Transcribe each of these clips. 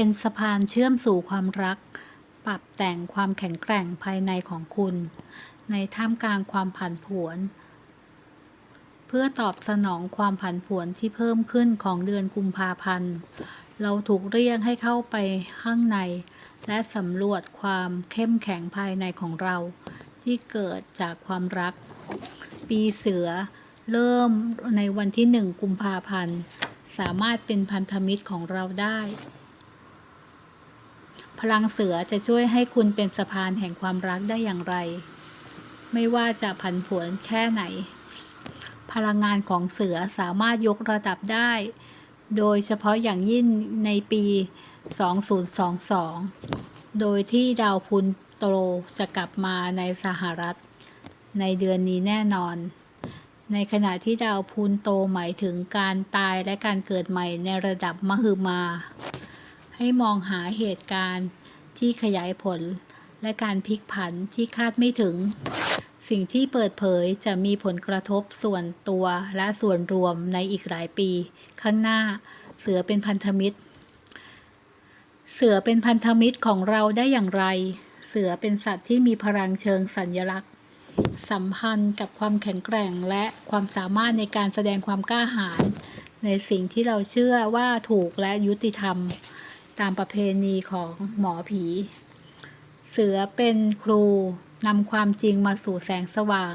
เป็นสะพานเชื่อมสู่ความรัก ปรับแต่งความแข็งแกร่งภายในของคุณ ในท่ามกลางความผันผวน เพื่อตอบสนองความผันผวนที่เพิ่มขึ้นของเดือนกุมภาพันธ์ เราถูกเรียกให้เข้าไปข้างใน และสำรวจความเข้มแข็งภายในของเรา ที่เกิดจากความรัก ปีเสือเริ่มในวันที่หนึ่งกุมภาพันธ์ สามารถเป็นพันธมิตรของเราได้ พลังเสือจะช่วยให้คุณเป็นสะพานแห่งความรักได้อย่างไร ไม่ว่าจะผันผวนแค่ไหน พลังงานของเสือสามารถยกระดับได้ โดยเฉพาะอย่างยิ่งในปี 2022 โดยที่ดาวพุนโตจะกลับมาในสหรัฐ ในเดือนนี้แน่นอน ในขณะที่ดาวพูนโตหมายถึงการตายและการเกิดใหม่ในระดับมหึมา ให้มองหาเหตุการณ์ที่ขยายผล และการพลิกผันที่คาดไม่ถึง สิ่งที่เปิดเผยจะมีผลกระทบส่วนตัวและส่วนรวมในอีกหลายปี ข้างหน้าเสือเป็นพันธมิตร เสือเป็นพันธมิตรของเราได้อย่างไร เสือเป็นสัตว์ที่มีพลังเชิงสัญลักษณ์ สัมพันธ์กับความแข็งแกร่งและความสามารถในการแสดงความกล้าหาญในสิ่งที่เราเชื่อว่าถูกและยุติธรรม ตามประเพณีของหมอผี เสือเป็นครูนำความจริงมาสู่แสงสว่าง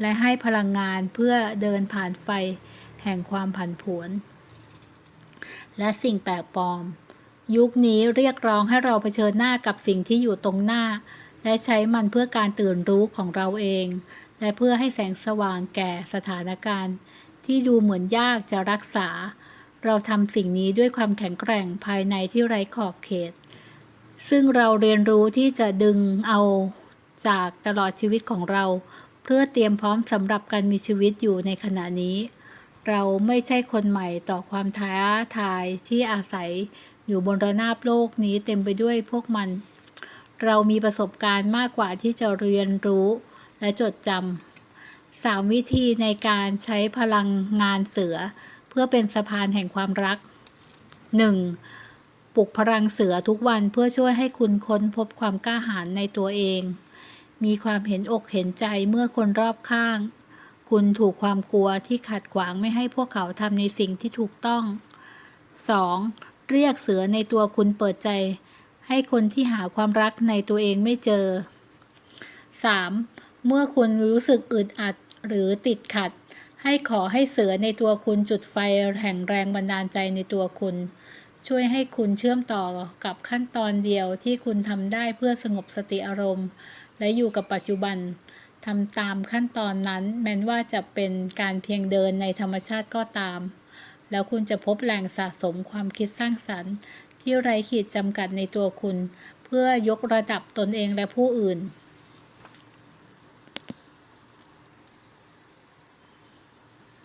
และให้พลังงานเพื่อเดินผ่านไฟแห่งความผันผวน และสิ่งแปลกปลอม ยุคนี้เรียกร้องให้เราเผชิญหน้ากับสิ่งที่อยู่ตรงหน้า และใช้มันเพื่อการตื่นรู้ของเราเอง และเพื่อให้แสงสว่างแก่สถานการณ์ ที่ดูเหมือนยากจะรักษา เราทำสิ่งนี้ด้วยความแข็งแกร่งภายในที่ไร้ขอบเขต ซึ่งเราเรียนรู้ที่จะดึงเอาจากตลอดชีวิตของเรา เพื่อเตรียมพร้อมสำหรับการมีชีวิตอยู่ในขณะนี้ เราไม่ใช่คนใหม่ต่อความท้าทายที่อาศัยอยู่บนระนาบโลกนี้เต็มไปด้วยพวกมัน เรามีประสบการณ์มากกว่าที่จะเรียนรู้และจดจำสามวิธีในการใช้พลังงานเสือ พื่อเป็นสะพานแห่งความรัก 1. ปลุกพลังเสือทุกวันเพื่อช่วยให้คุณค้นพบความกล้าหาญในตัวเอง มีความเห็นอกเห็นใจเมื่อคนรอบข้าง คุณถูกความกลัวที่ขัดขวางไม่ให้พวกเขาทำในสิ่งที่ถูกต้อง 2. เรียกเสือในตัวคุณเปิดใจ ให้คนที่หาความรักในตัวเองไม่เจอ 3. เมื่อคุณรู้สึกอึดอัด หรือติดขัด ให้ขอให้เสือในตัวคุณจุดไฟแห่งแรงบันดาลใจในตัวคุณ ช่วยให้คุณเชื่อมต่อกับขั้นตอนเดียวที่คุณทำได้เพื่อสงบสติอารมณ์ และอยู่กับปัจจุบันทำตามขั้นตอนนั้น แม้ว่าจะเป็นการเพียงเดินในธรรมชาติก็ตาม แล้วคุณจะพบแหล่งสะสมความคิดสร้างสรรค์ ที่ไร้ขีดจำกัดในตัวคุณ เพื่อยกระดับตนเองและผู้อื่น